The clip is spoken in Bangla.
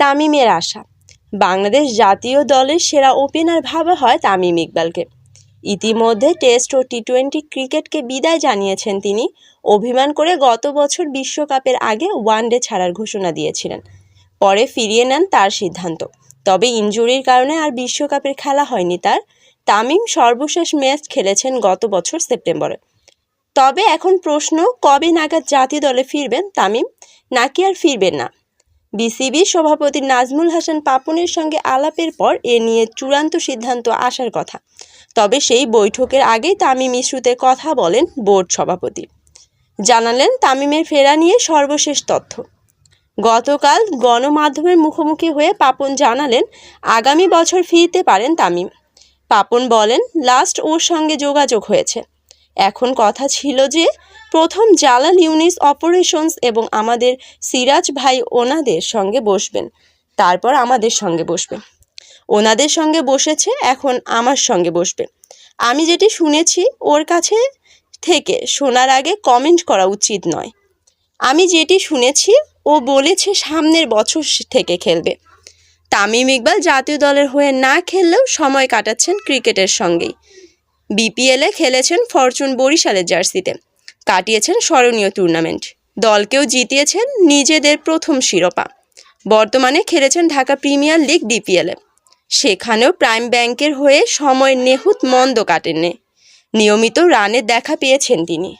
তামিমের আশা। বাংলাদেশ জাতীয় দলের সেরা ওপেনার ভাবা হয় তামিম ইকবালকে। ইতিমধ্যে টেস্ট ও টি টোয়েন্টি ক্রিকেটকে বিদায় জানিয়েছেন তিনি। অভিমান করে গত বছর বিশ্বকাপের আগে ওয়ানডে ছাড়ার ঘোষণা দিয়েছিলেন। পরে ফিরিয়ে নেন তার সিদ্ধান্ত। তবে ইনজুরির কারণে আর বিশ্বকাপের খেলা হয়নি তার। তামিম সর্বশেষ ম্যাচ খেলেছেন গত বছর সেপ্টেম্বরে। তবে এখন প্রশ্ন, কবে নাগাদ জাতীয় দলে ফিরবেন তামিম? নাকি আর ফিরবেন না? বিসিবি সভাপতি নাজমুল হাসান পাপনের সঙ্গে আলাপের পর এ নিয়ে চূড়ান্ত সিদ্ধান্ত আসার কথা। তবে সেই বৈঠকের আগেই তামিম ইস্যুতে কথা বলেন বোর্ড সভাপতি। জানালেন, তামিমের ফেরা নিয়ে সর্বশেষ তথ্য। গতকাল গণমাধ্যমের মুখোমুখি হয়ে পাপন জানালেন, আগামী বছর ফিরতে পারেন তামিম। পাপন বলেন, লাস্ট ওর সঙ্গে যোগাযোগ হয়েছে। এখন কথা ছিল যে, প্রথম জালাল ইউনিস অপারেশনস এবং আমাদের সিরাজ ভাই ওনাদের সঙ্গে বসবেন। তারপর আমাদের সঙ্গে বসবে ওনাদের সঙ্গে বসেছে, এখন আমার সঙ্গে বসবে আমি যেটি শুনেছি, ওর কাছে থেকে শোনার আগে কমেন্ট করা উচিত নয়। আমি যেটি শুনেছি, ও বলেছে সামনের বছর থেকে খেলবে। তামিম ইকবাল জাতীয় দলের হয়ে না খেললেও সময় কাটাচ্ছেন ক্রিকেটের সঙ্গেই। বিপিএলে খেলেছেন ফরচুন বরিশালের জার্সিতে। কাটিয়েছেন স্মরণীয় টুর্নামেন্ট। দলকেও জিতিয়েছেন নিজেদের প্রথম শিরোপা। বর্তমানে খেলেছেন ঢাকা প্রিমিয়ার লিগ ডিপিএলে সেখানেও প্রাইম ব্যাংকের হয়ে সময় নেহুত মন্দ কাটেননি। নিয়মিত রানের দেখা পেয়েছেন তিনি।